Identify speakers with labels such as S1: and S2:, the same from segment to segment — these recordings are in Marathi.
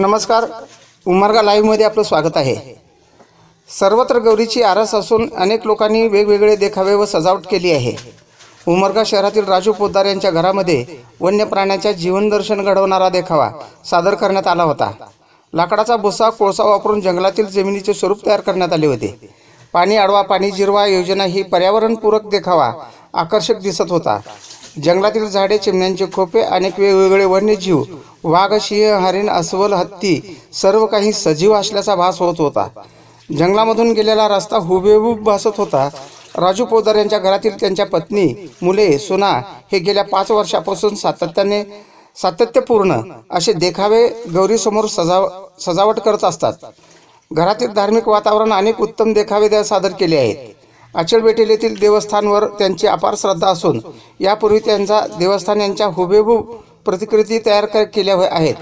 S1: नमस्कार. उमरगा लाईव्हमध्ये आपलं स्वागत आहे. सर्वत्र गौरीची आरस असून अनेक लोकांनी वेगवेगळे देखावे व सजावट केली आहे. उमरगा शहरातील राजू पोद्दार यांच्या घरामध्ये वन्य प्राण्याच्या जीवनदर्शन घडवणारा देखावा सादर करण्यात आला होता. लाकडाचा भुसा कोळसा वापरून जंगलातील जमिनीचे स्वरूप तयार करण्यात आले होते. पाणी आडवा पाणी जिरवा योजना ही पर्यावरणपूरक देखावा आकर्षक दिसत होता. जंगलातील झाडे चिमण्यांचे खोपे अनेक वेगवेगळे वन्यजीव वाघ सिंह हरिण अस्वल हत्ती सर्व काही सजीव असल्याचा भास होत होता. जंगलामधून गेलेला रस्ता हुबेहूब भासत होता. राजू पोदार यांच्या घरातील त्यांच्या पत्नी मुले सुना हे गेल्या पाच वर्षापासून सातत्याने सातत्यपूर्ण असे देखावे गौरीसमोर सजाव सजावट करत असतात. घरातील धार्मिक वातावरण अनेक उत्तम देखावे सादर केले आहेत. अचलबेटेल येथील देवस्थानवर त्यांची अपार श्रद्धा असून यापूर्वी त्यांचा देवस्थान यांच्या हुबेहूब प्रतिकृती तयार केल्या हो- आहेत.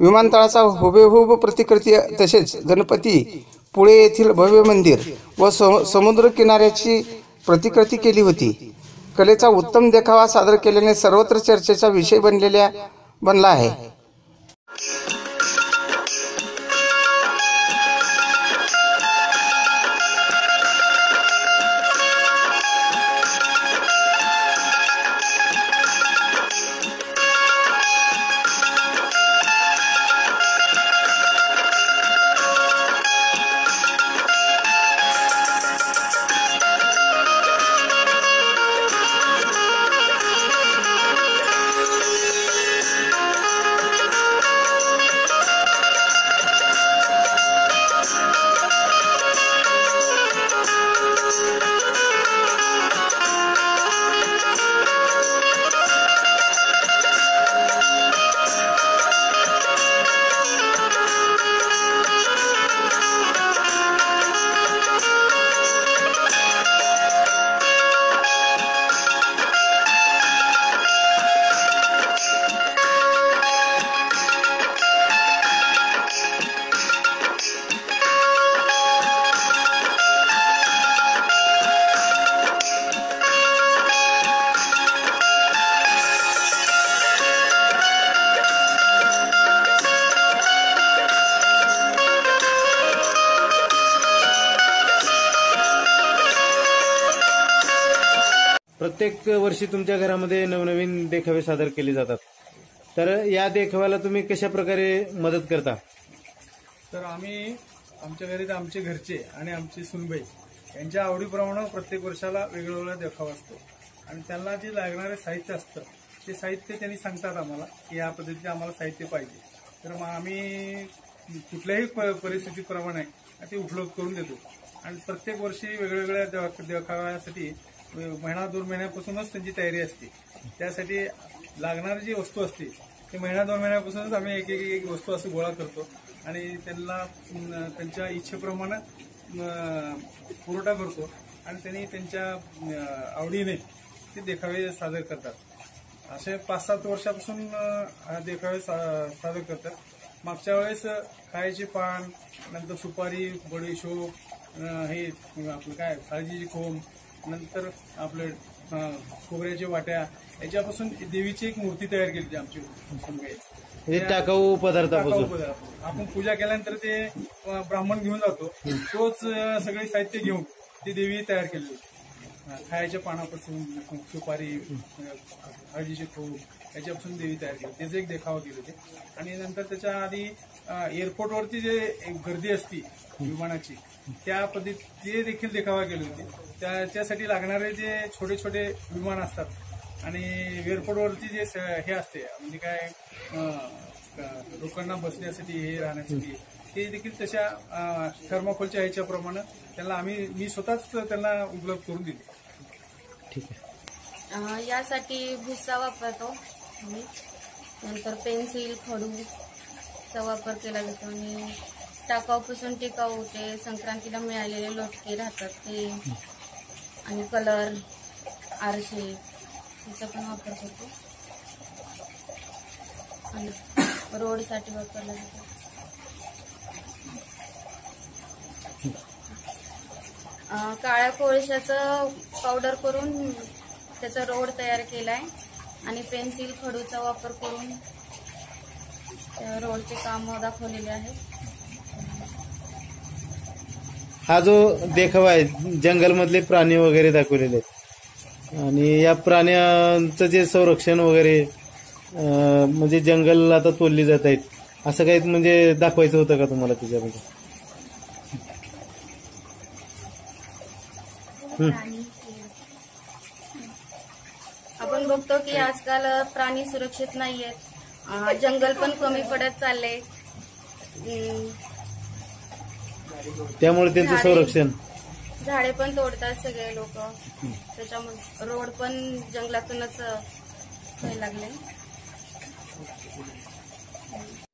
S1: विमानतळाचा हुबेहूब प्रतिकृती तसेच गणपती पुणे येथील भव्य मंदिर व सम समुद्र किनाऱ्याची प्रतिकृती केली होती. कलेचा उत्तम देखावा सादर केल्याने सर्वत्र चर्चेचा विषय बनलेल्या बनला आहे.
S2: प्रत्येक वर्षी तुमच्या घरामध्ये नवनवीन देखावे सादर केले जातात. तर या देखाव्याला तुम्ही कशा प्रकारे मदत करता?
S3: तर आम्ही आमच्या घरी तर आमचे घरचे आणि आमची सुनबाई यांच्या आवडीप्रमाणे प्रत्येक वर्षाला वेगवेगळा देखावा असतो. आणि त्यांना जे लागणारे साहित्य असतं ते साहित्य त्यांनी सांगतात आम्हाला की या पद्धतीचे आम्हाला साहित्य पाहिजे. तर मग आम्ही कुठल्याही प- परिस्थितीप्रमाणे ते उपलब्ध करून देतो. आणि प्रत्येक वर्षी वेगवेगळ्या देवा- देखाव्यासाठी महिना दोन महिन्यापासूनच त्यांची तयारी असते. त्यासाठी लागणारी जी वस्तू असते ती महिना दोन महिन्यापासूनच आम्ही एक एक एक वस्तू असं गोळा करतो. आणि त्यांना त्यांच्या इच्छेप्रमाणे पुरवठा करतो. आणि त्यांनी त्यांच्या आवडीने ते देखावे सादर करतात. असे पाच सात वर्षापासून हा देखावे सा- सादर करतात. मागच्या वेळेस खायचे पान नंतर सुपारी बडीशोप हे आपलं काय काळजीची खोम नंतर आपले खोबऱ्याच्या वाट्या याच्यापासून देवीची एक मूर्ती तयार केली आमची.
S2: म्हणजे टाकाऊ पदार्थापासून
S3: पदार्थ. आपण पूजा केल्यानंतर ते ब्राह्मण घेऊन जातो तोच सगळे साहित्य घेऊन ती देवी तयार केली खायच्या पानापासून सुपारी हळदीचे खूप याच्यापासून देवी तयार केली त्याचं एक देखावा केले होते आणि नंतर त्याच्या आधी एअरपोर्टवरती जे एक गर्दी असती विमानाची त्या पद्धती ते देखील देखावा केले होते. त्या त्यासाठी लागणारे जे छोटे छोटे विमान असतात आणि एअरपोर्टवरती जे स- हे असते म्हणजे काय लोकांना बसण्यासाठी हे राहण्यासाठी ते देखील तशा थर्माकोलच्या ह्याच्याप्रमाणे त्यांना आम्ही मी स्वतःच त्यांना उपलब्ध करून दिली.
S2: ठीक आहे.
S4: यासाठी भुस्सा वापरतो. आणि नंतर पेन्सिल खडूचा वापर केला जातो आणि टाकाऊपासून टिकाऊ ते संक्रांतीला मिळालेले लोटके राहतात ते. आणि कलर आरशे याचा पण वापर करतो. आणि रोडसाठी वापरला जातो. काळ्या कोळशाचं पावडर करून त्याचा रोड तयार केला आहे आणि पेन्सिल खडूचा वापर करून रोडचे कामं दाखवलेले आहेत
S2: हा जो देखावा आहे जंगलमधले प्राणी वगैरे दाखवलेले आहेत. आणि या प्राण्यांचं जे संरक्षण वगैरे म्हणजे जंगल आता तोडली जात आहेत असं काही म्हणजे दाखवायचं होतं का तुम्हाला त्याच्यामध्ये
S4: आपण बघतो की आजकाल प्राणी सुरक्षित नाहीयेत. अं, जंगल पण कमी पडत चालले.
S2: त्यामुळे त्यांचं
S4: झाडे-
S2: संरक्षण.
S4: झाडे पण तोडतात सगळे लोक. त्याच्यामुळे रोड पण जंगलातूनच व्हायला लागले.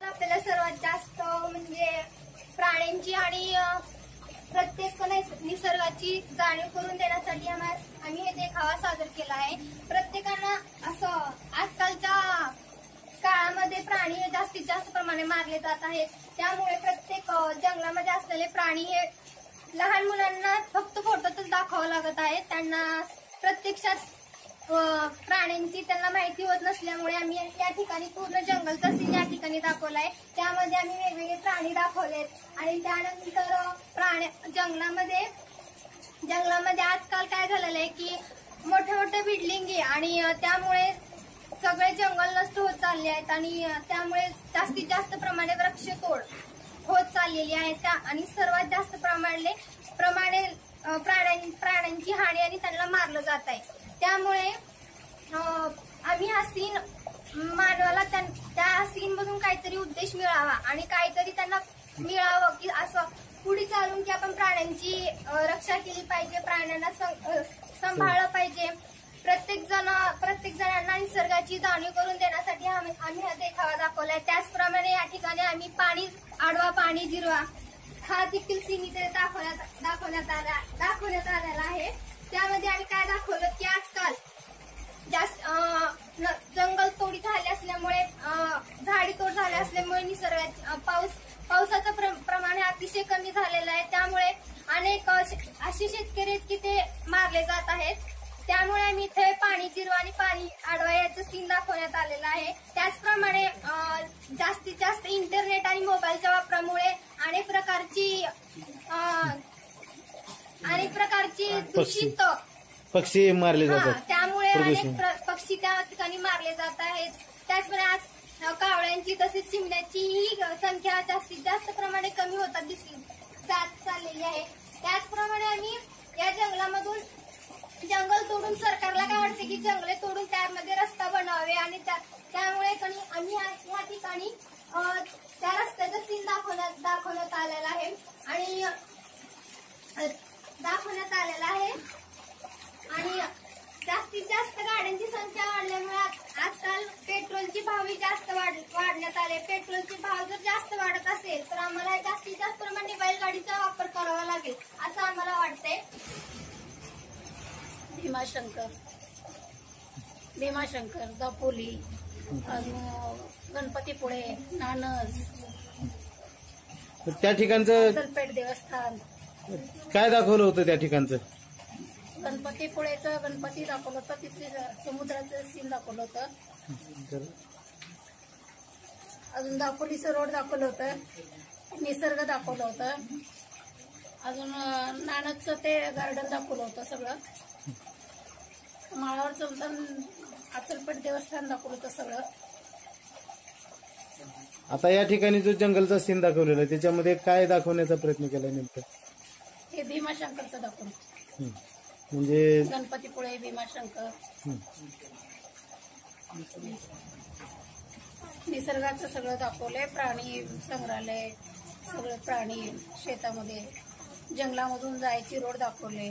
S5: आपल्याला सर्वात जास्त म्हणजे प्रत्येक नैस- निसर्गाची जाणीव करून देण्यासाठी आम्ही हे देखावा सादर केला आहे प्रत्येकानं असं आजकालच्या काळामध्ये प्राणी हे जास्तीत जास्त प्रमाणे मारले जात आहेत. त्यामुळे प्रत्येक जंगलामध्ये असलेले प्राणी हे लहान मुलांना फक्त फोटोतच दाखवावं लागत आहे त्यांना प्रत्यक्षात प्राण्यांची त्यांना माहिती होत नसल्यामुळे आम्ही या ठिकाणी पूर्ण जंगलचा सीन या ठिकाणी दाखवलाय. त्यामध्ये आम्ही वेगवेगळे प्राणी दाखवलेत. आणि त्यानंतर प्राणी प्राण्या जंगलामध्ये जंगलामध्ये आजकाल काय झालेलं आहे की मोठे मोठे बिल्डिंग आहे आणि त्यामुळे सगळे जंगल नष्ट होत चालले आहेत आणि त्यामुळे जास्तीत जास्त प्रमाणे वृक्षतोड होत चाललेली आहे. त्या आणि सर्वात जास्त प्रमाणे प्रमाणे प्राण्यां प्राण्यांची हानी आणि त्यांना मारलं जात आहे. त्यामुळे आम्ही हा सीन मानवाला त्यां- त्या सीन मधून काहीतरी उद्देश मिळावा आणि काहीतरी त्यांना मिळावं की असं पुढे चालून की आपण प्राण्यांची रक्षा केली पाहिजे प्राण्यांना सं- सांभाळलं पाहिजे. प्रत्येक जण प्रत्येक जणांना निसर्गाची जाणीव करून देण्यासाठी आम्ही आम्ही हा देखावा दाखवलाय. त्याचप्रमाणे या ठिकाणी आम्ही पाणी आडवा पाणी जिरवा हा देखील सीन इथे दाखवण्यात दाखवण्यात आला दाखवण्यात आलेला आहे. त्यामध्ये आम्ही काय दाखवलं की आजकाल जास्त न- जंगल तोडी झाली असल्यामुळे झाडी तोड झाली असल्यामुळे निसर्गात पाऊस पावसाचं प्र- प्रमाण हे अतिशय कमी झालेलं आहे. त्यामुळे अनेक असे शेतकरी आहेत की ते मारले जात आहेत. त्यामुळे आम्ही इथे पाणी जिरवा आणि पाणी आडवा याचं सीन दाखवण्यात आलेलं आहे. त्याचप्रमाणे जास्तीत जास्त इंटरनेट आणि मोबाईलच्या वापरामुळे अनेक प्रकारची अनेक अनेक दूषित
S2: पक्षी. मारले जातात.
S5: त्यामुळे. अनेक प्र- पक्षी त्या ठिकाणी मारले जात आहेत. त्याचप्रमाणे आज अ, कावळ्यांची तसेच चिमण्याचीही संख्या जास्तीत जास्त प्रमाणे कमी होतात दिसली जात चाललेली आहे. त्याचप्रमाणे आम्ही या जंगलामधून जंगल तोडून सरकारला काय वाटते की जंगले तोडून त्यामध्ये रस्ता बनवावे आणि त्या- त्यामुळे कणी आम्ही या- या ठिकाणी अ, त्या रस्त्याचं सीन दाखवण्यात दाखवण्यात आलेला आहे. आणि दाखवण्यात आलेला आहे. आणि जास्तीत जास्त गाड्यांची संख्या वाढल्यामुळे आज- आजकाल पेट्रोलचे भावही जास्त वाढ वाढण्यात आले. पेट्रोलचे भाव जर जास्त वाढत असेल तर आम्हाला जास्तीत जास्त प्रमाणे बैलगाडीचा वापर करावा लागेल असं आम्हाला वाटतंय.
S6: भीमाशंकर. भीमाशंकर दापोली गणपतीपुळे नानस.
S2: त्या ठिकाणचं
S6: देवस्थान.
S2: काय दाखवलं होतं त्या ठिकाणचं?
S6: गणपतीपुळेचं गणपती दाखवलं होतं. तिथे समुद्राचं सीन दाखवलं होतं. अजून दापोलीचं रोड दाखवलं होतं. निसर्ग दाखवलं होतं. अजून अं, नानकचं ते गार्डन दाखवलं होतं सगळं. माळावरचं होतं अचलपेठ देवस्थान दाखवलं होतं सगळं.
S2: आता या ठिकाणी जो जंगलचा सीन दाखवलेला आहे त्याच्यामध्ये काय दाखवण्याचा प्रयत्न केलाय नेमकं?
S6: हे भीमाशंकरचं दाखवलं
S2: हं. म्हणजे
S6: गणपतीपुळे भीमाशंकर
S2: हं.
S6: निसर्गाचं सगळं दाखवलंय प्राणी संग्रहालय सगळे प्राणी शेतामध्ये जंगलामधून जायची रोड दाखवले